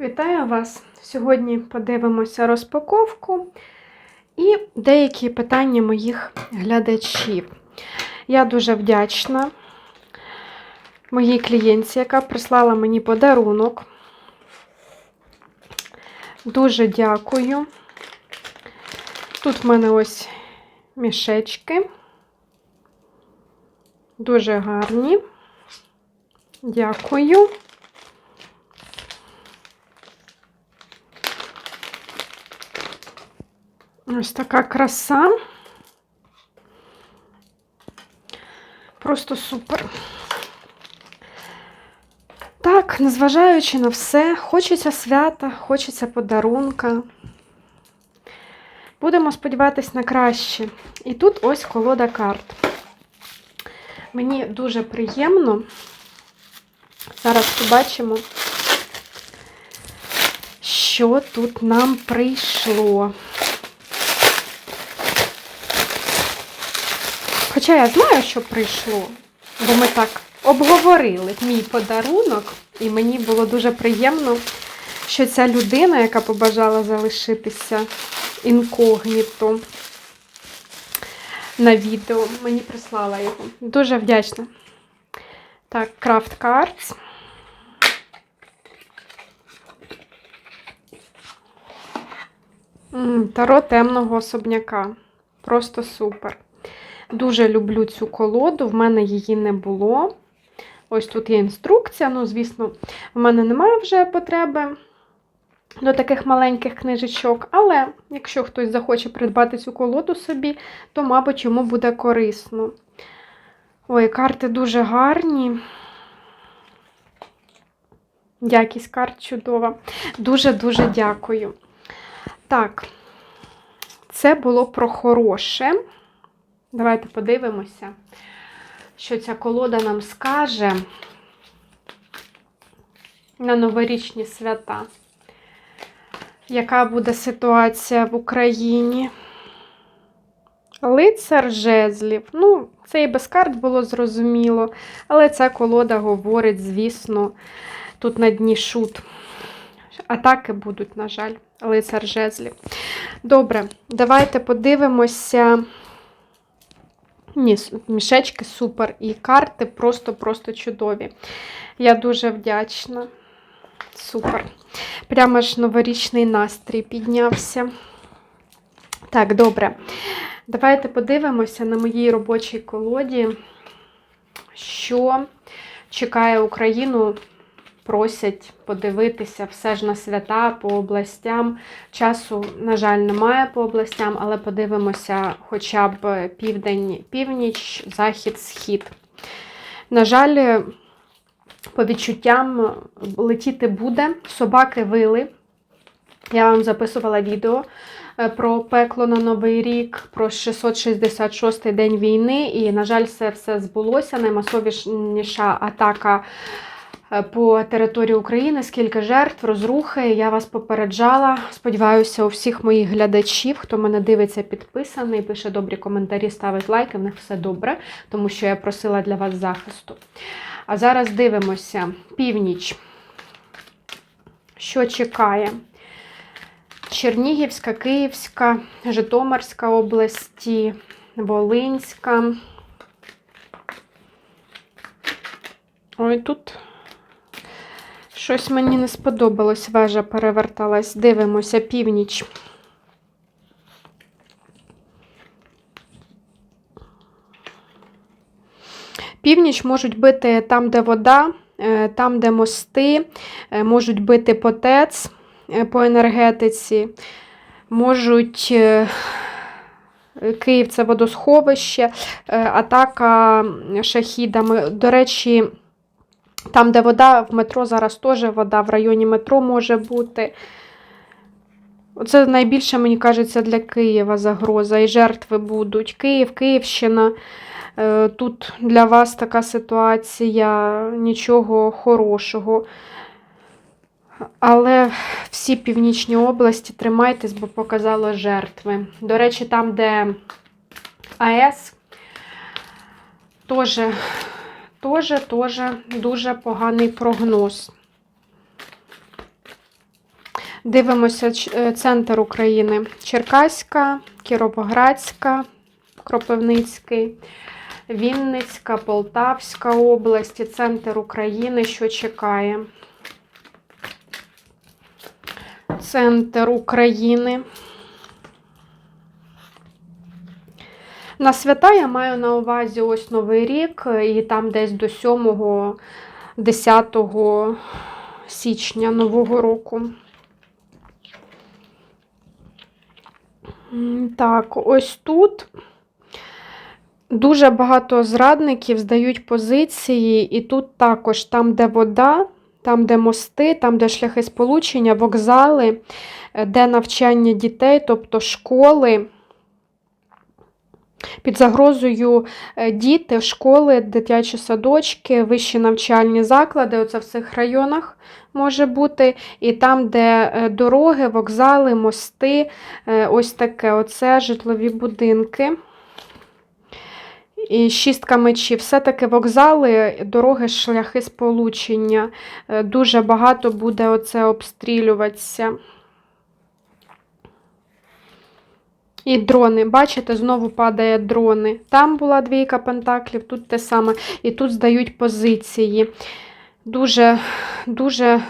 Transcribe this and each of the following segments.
Вітаю вас! Сьогодні подивимося розпаковку і деякі питання моїх глядачів. Я дуже вдячна моїй клієнтці, яка прислала мені подарунок. Дуже дякую. Тут в мене ось мішечки. Дуже гарні. Дякую. Ось така краса. Просто супер. Так, незважаючи на все, хочеться свята, хочеться подарунка. Будемо сподіватися на краще. І тут ось колода карт. Мені дуже приємно. Зараз побачимо, що тут нам прийшло. Хоча я знаю, що прийшло, бо ми так обговорили мій подарунок, і мені було дуже приємно, що ця людина, яка побажала залишитися інкогніто на відео, мені прислала його. Дуже вдячна. Так, Craft Cards. Таро темного особняка. Просто супер. Дуже люблю цю колоду, в мене її не було. Ось тут є інструкція. Ну, звісно, в мене немає вже потреби до таких маленьких книжечок, але якщо хтось захоче придбати цю колоду собі, то, мабуть, йому буде корисно. Ой, карти дуже гарні. Якість карт чудова. Дуже-дуже дякую. Так, це було про хороше. Давайте подивимося, що ця колода нам скаже на новорічні свята. Яка буде ситуація в Україні? Лицар жезлів. Ну, це і без карт було зрозуміло, але ця колода говорить, звісно, тут на дні шут. Атаки будуть, на жаль, лицар жезлів. Добре, давайте подивимося. Ні, мішечки супер. І карти просто-просто чудові. Я дуже вдячна. Супер. Прямо ж новорічний настрій піднявся. Так, добре. Давайте подивимося на моїй робочій колоді, що чекає Україну. Просять подивитися все ж на свята по областям. Часу, на жаль, немає по областям, але подивимося хоча б південь, північ, захід, схід. На жаль, по відчуттям летіти буде, собаки вили. Я вам записувала відео про пекло на Новий рік, про 666-й день війни, і, на жаль, це все збулося. Наймасовіша атака по території України, скільки жертв, розрухи. Я вас попереджала. Сподіваюся, у всіх моїх глядачів, хто мене дивиться, підписаний, пише добрі коментарі, ставить лайки, в них все добре, тому що я просила для вас захисту. А зараз дивимося північ. Що чекає? Чернігівська, Київська, Житомирська області, Волинська. Ой, тут щось мені не сподобалось, вежа переверталась. Дивимося, північ. Північ можуть бити там, де вода, там, де мости, можуть бити по ТЕЦ, по енергетиці, можуть. Київ це водосховище, атака шахідами. До речі, там, де вода, в метро зараз теж вода, в районі метро може бути. Це найбільше, мені кажеться, для Києва загроза. І жертви будуть. Київ, Київщина. Тут для вас така ситуація, нічого хорошого. Але всі північні області тримайтесь, бо показало жертви. До речі, там, де АЕС, теж, теж, теж дуже поганий прогноз. Дивимося е, центр України. Черкаська, Кіровоградська, Кропивницький, Вінницька, Полтавська область, центр України, що чекає. Центр України. На свята я маю на увазі ось Новий рік, і там десь до 7-10 січня Нового року. Так, ось тут дуже багато зрадників здають позиції, і тут також там, де вода, там, де мости, там, де шляхи сполучення, вокзали, е, де навчання дітей, тобто школи. Під загрозою е, діти, школи, дитячі садочки, вищі навчальні заклади, оце в цих районах може бути. І там, де е, дороги, вокзали, мости, е, ось таке, оце житлові будинки. І шістка мечів. Все-таки вокзали, дороги, шляхи сполучення. Дуже багато буде оце обстрілюватися. І дрони, бачите, знову падає дрони. Там була двійка пентаклів, тут те саме. І тут здають позиції. Дуже, дуже,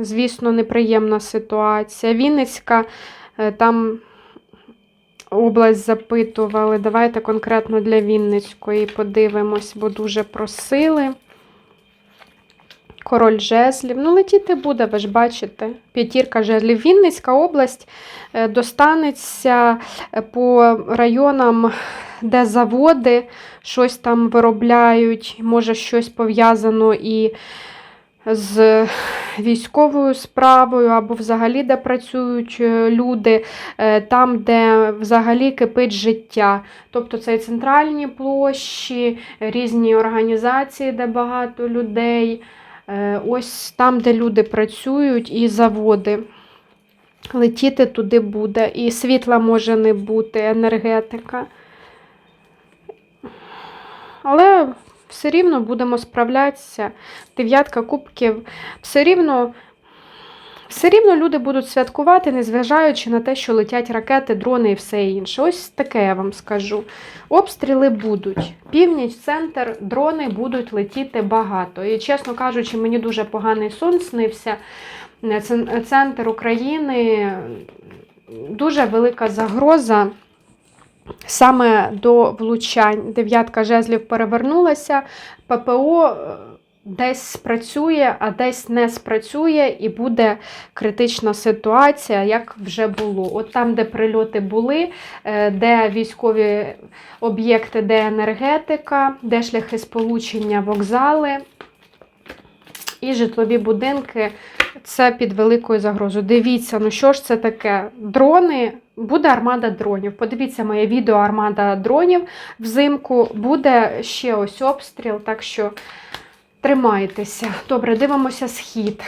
звісно, неприємна ситуація. Вінницька, е, там область запитували. Давайте конкретно для Вінницької подивимось, бо дуже просили. Король жезлів. Ну, летіти буде, ви ж бачите. П'ятірка жезлів. Вінницька область е, достанеться е, по районам, де заводи щось там виробляють, може щось пов'язано і з військовою справою, або взагалі, де працюють е, люди, там, де взагалі кипить життя. Тобто це і центральні площі, різні організації, де багато людей. Е, Ось там, де люди працюють, і заводи. Летіти туди буде. І світла може не бути, енергетика. Але все рівно будемо справлятися. Дев'ятка кубків. Все рівно, все рівно люди будуть святкувати, незважаючи на те, що летять ракети, дрони і все інше. Ось таке я вам скажу. Обстріли будуть. Північ, центр, дрони будуть летіти багато. І, чесно кажучи, мені дуже поганий сон снився. Центр України дуже велика загроза. Саме до влучань дев'ятка жезлів перевернулася, ППО десь спрацює, а десь не спрацює, і буде критична ситуація, як вже було. От там, де прильоти були, е, де військові об'єкти, де енергетика, де шляхи сполучення, вокзали і житлові будинки. Це під великою загрозою. Дивіться, ну що ж це таке? Дрони, буде армада дронів. Подивіться моє відео армада дронів взимку. Буде ще ось обстріл, так що тримайтеся. Добре, дивимося схід.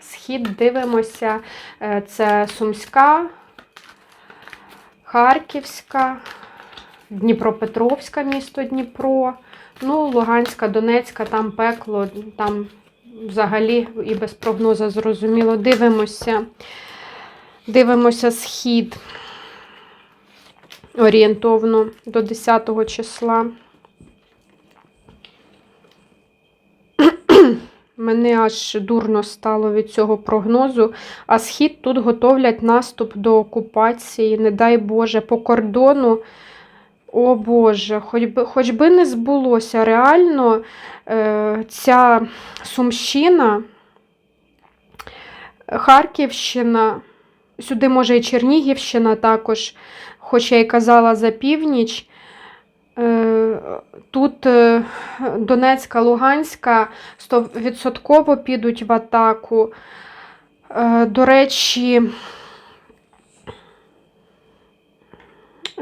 Схід дивимося. Е, Це Сумська, Харківська, Дніпропетровська, місто Дніпро. Ну, Луганська, Донецька, там пекло, там взагалі і без прогнозу зрозуміло. Дивимося. Дивимося схід орієнтовно до 10 числа. Мене аж дурно стало від цього прогнозу. А схід тут готовлять наступ до окупації, не дай Боже, по кордону. О Боже, хоч би, хоч би не збулося. Реально е, ця Сумщина, Харківщина, сюди може і Чернігівщина також, хоч я й казала за північ. Тут е, Донецька, Луганська 100% підуть в атаку. Е, До речі,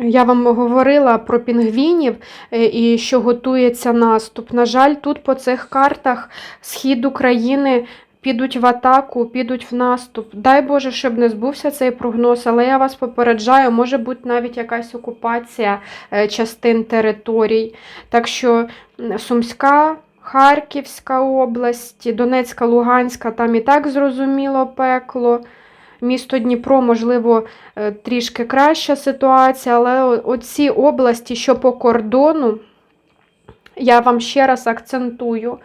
я вам говорила про пінгвінів е, і що готується наступ. На жаль, тут по цих картах схід України підуть в атаку, підуть в наступ. Дай Боже, щоб не збувся цей прогноз, але я вас попереджаю, може бути навіть якась окупація е, частин територій. Так що Сумська, Харківська область, Донецька, Луганська, там і так зрозуміло пекло. Місто Дніпро, можливо, е, трішки краща ситуація, але оці області, що по кордону, я вам ще раз акцентую.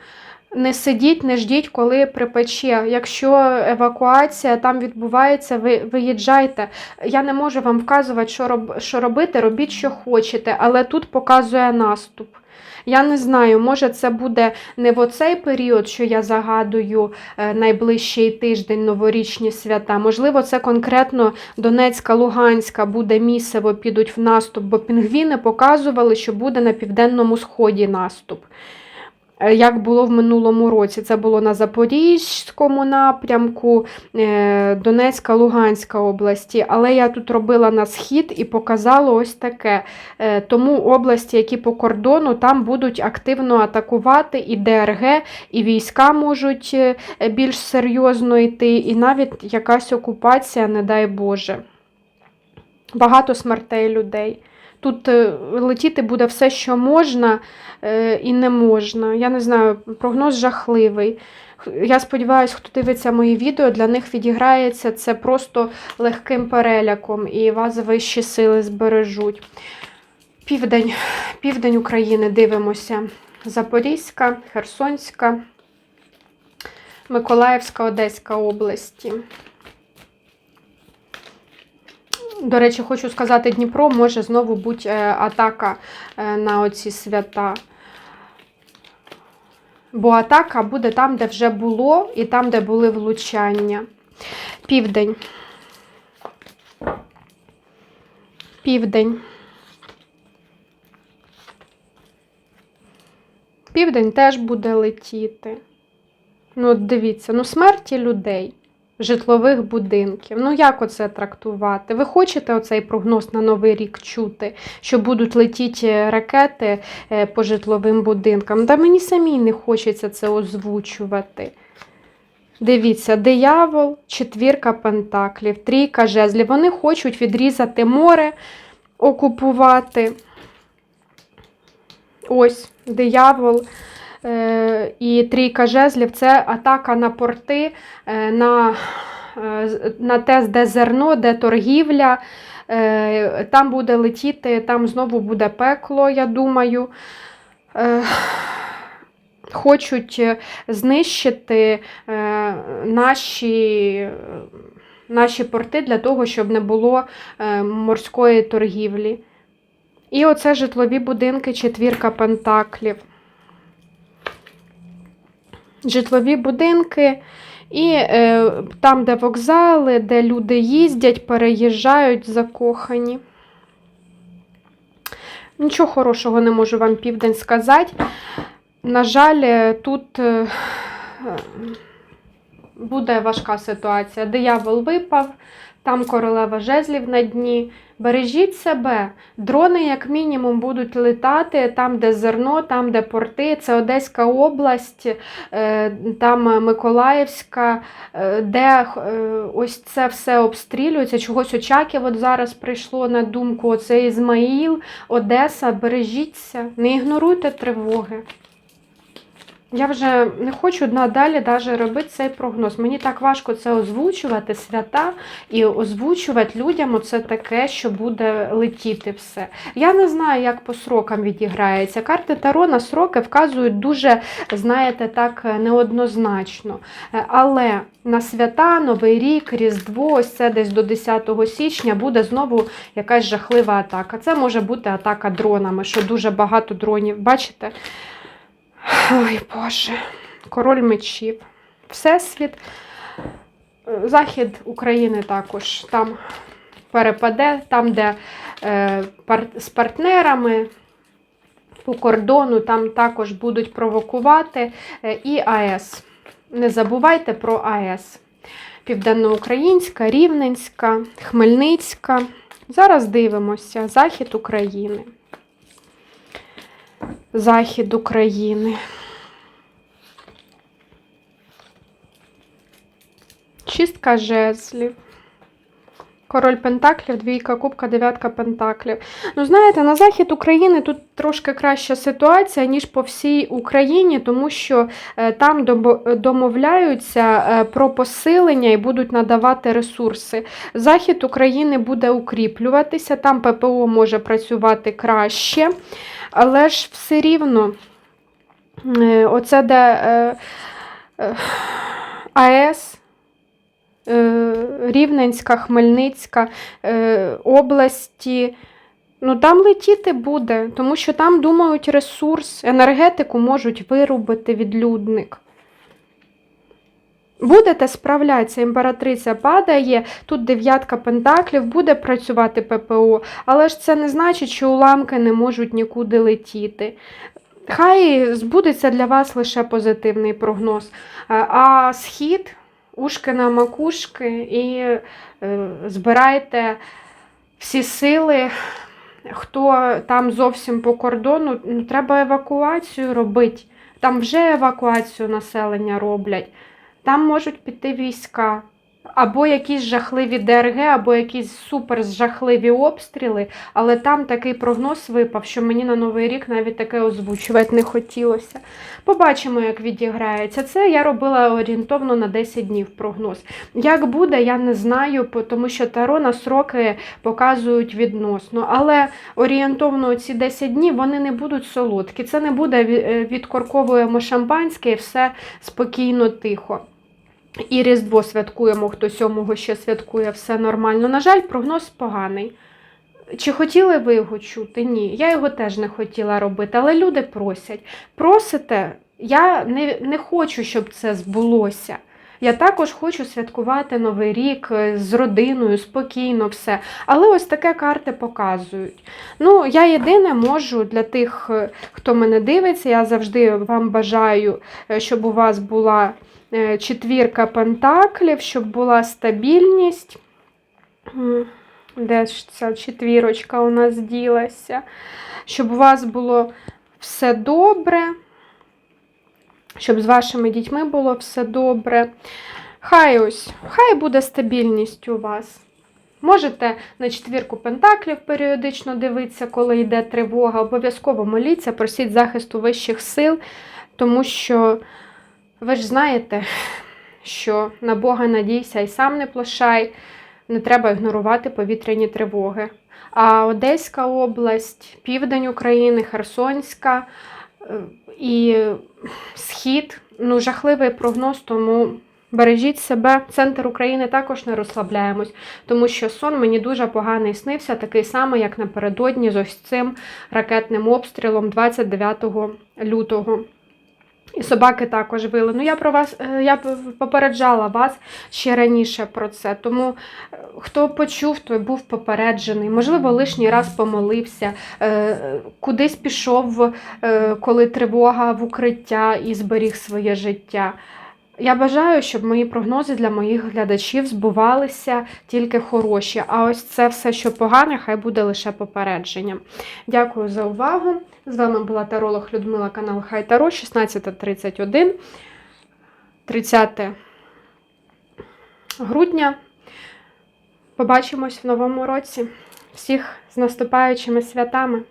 Не сидіть, не ждіть, коли припече. Якщо евакуація там відбувається, ви виїжджайте. Я не можу вам вказувати, що, роб, що робити, робіть, що хочете, але тут показує наступ. Я не знаю, може це буде не в оцей період, що я загадую е, найближчий тиждень новорічні свята. Можливо, це конкретно Донецька, Луганська буде місцево підуть в наступ, бо пінгвіни показували, що буде на південному сході наступ. Е, Як було в минулому році, це було на Запорізькому напрямку, е, Донецька, Луганська області. Але я тут робила на схід і показала ось таке. Е, Тому області, які по кордону, там будуть активно атакувати і ДРГ, і війська можуть більш серйозно йти, і навіть якась окупація, не дай Боже. Багато смертей людей. Тут е, летіти буде все, що можна е, і не можна. Я не знаю, прогноз жахливий. Я сподіваюся, хто дивиться мої відео, для них відіграється це просто легким переляком, і вас вищі сили збережуть. Південь, південь України дивимося. Запорізька, Херсонська, Миколаївська, Одеська області. До речі, хочу сказати, Дніпро може знову бути е, атака е, на оці свята. Бо атака буде там, де вже було, і там, де були влучання. Південь. Південь. Південь теж буде летіти. Ну, от дивіться, ну смерті людей, житлових будинків. Ну, як оце трактувати? Ви хочете оцей прогноз на Новий рік чути, що будуть летіти ракети е, по житловим будинкам? Та мені самій не хочеться це озвучувати. Дивіться, диявол, четвірка пентаклів, трійка жезлів. Вони хочуть відрізати море, окупувати. Ось диявол і трійка жезлів це атака на порти, е, на, е, на те, де зерно, де торгівля. Е, Там буде летіти, там знову буде пекло, я думаю. Е, Хочуть е, знищити е, наші, наші порти для того, щоб не було е, морської торгівлі. І оце житлові будинки, четвірка пентаклів. Житлові будинки, і е, там, де вокзали, де люди їздять, переїжджають закохані. Нічого хорошого не можу вам південь сказати. На жаль, е, тут е, е, буде важка ситуація. Диявол випав, там королева жезлів на дні. Бережіть себе. Дрони, як мінімум, будуть летати там, де зерно, там, де порти. Це Одеська область, е, там Миколаївська, е, де е, ось це все обстрілюється. Чогось Очаків от зараз прийшло на думку. Оце Ізмаїл, Одеса. Бережіться, не ігноруйте тривоги. Я вже не хочу надалі даже робити цей прогноз. Мені так важко це озвучувати, свята, і озвучувати людям оце таке, що буде летіти все. Я не знаю, як по срокам відіграється. Карти Таро на сроки вказують дуже, знаєте, так неоднозначно. Але на свята, Новий рік, Різдво, ось це десь до 10 січня буде знову якась жахлива атака. Це може бути атака дронами, що дуже багато дронів. Бачите? Ой, Боже, король мечів. Всесвіт. Е, Захід України також там перепаде, там, де е, пар- з партнерами по кордону, там також будуть провокувати. Е, і АЕС. Не забувайте про АЕС. Південноукраїнська, Рівненська, Хмельницька. Зараз дивимося. Захід України. Захід України. Чистка жезлів. Король Пентаклів, двійка кубка, дев'ятка Пентаклів. Ну, знаєте, на захід України тут трошки краща ситуація, ніж по всій Україні, тому що е, там домовляються е, про посилення і будуть надавати ресурси. Захід України буде укріплюватися, там ППО може працювати краще, але ж все рівно, е, оце де е, е, АЕС. Рівненська, Хмельницька області. Ну, там летіти буде, тому що там думають ресурс, енергетику можуть вирубити відлюдник. Будете справлятися, імператриця падає, тут дев'ятка пентаклів, буде працювати ППО, але ж це не значить, що уламки не можуть нікуди летіти. Хай збудеться для вас лише позитивний прогноз. А- А схід, ушки на макушки і е, збирайте всі сили. Хто там зовсім по кордону, ну, треба евакуацію робити. Там вже евакуацію населення роблять. Там можуть піти війська. Або якісь жахливі ДРГ, або якісь супер жахливі обстріли, але там такий прогноз випав, що мені на Новий рік навіть таке озвучувати не хотілося. Побачимо, як відіграється. Це я робила орієнтовно на 10 днів прогноз. Як буде, я не знаю, тому що Таро на сроки показують відносно. Але орієнтовно ці 10 днів вони не будуть солодкі. Це не буде е, відкорковуємо шампанське і все спокійно, тихо. І Різдво святкуємо, хто сьомого ще святкує, все нормально. На жаль, прогноз поганий. Чи хотіли ви його чути? Ні. Я його теж не хотіла робити, але люди просять. Просите, я не, не хочу, щоб це збулося. Я також хочу святкувати Новий рік е, з родиною, спокійно все. Але ось таке карти показують. Ну, я єдине можу для тих, е, хто мене дивиться, я завжди вам бажаю, е, щоб у вас була четвірка пентаклів, щоб була стабільність. Де ж ця четвірочка у нас ділася? Щоб у вас було все добре, щоб з вашими дітьми було все добре. Хай ось, хай буде стабільність у вас. Можете на четвірку пентаклів періодично дивитися, коли йде тривога. Обов'язково моліться, просіть захисту вищих сил, тому що ви ж знаєте, що на Бога надійся і сам не плашай, не треба ігнорувати повітряні тривоги. А Одеська область, південь України, Херсонська е, і Схід ну, жахливий прогноз, тому бережіть себе. Центр України також не розслабляємось, тому що сон мені дуже поганий снився, такий самий, як напередодні з ось цим ракетним обстрілом 29 лютого. І собаки також вили. Ну, я про вас, е, я попереджала вас ще раніше про це. Тому е, хто почув, той був попереджений. Можливо, лишній раз помолився, е, кудись пішов, коли тривога в укриття і зберіг своє життя. Я бажаю, щоб мої прогнози для моїх глядачів збувалися тільки хороші. А ось це все, що погане, хай буде лише попередженням. Дякую за увагу. З вами була таролог Людмила, канал Хай Таро, 16.31, 30 грудня. Побачимось в новому році. Всіх з наступаючими святами!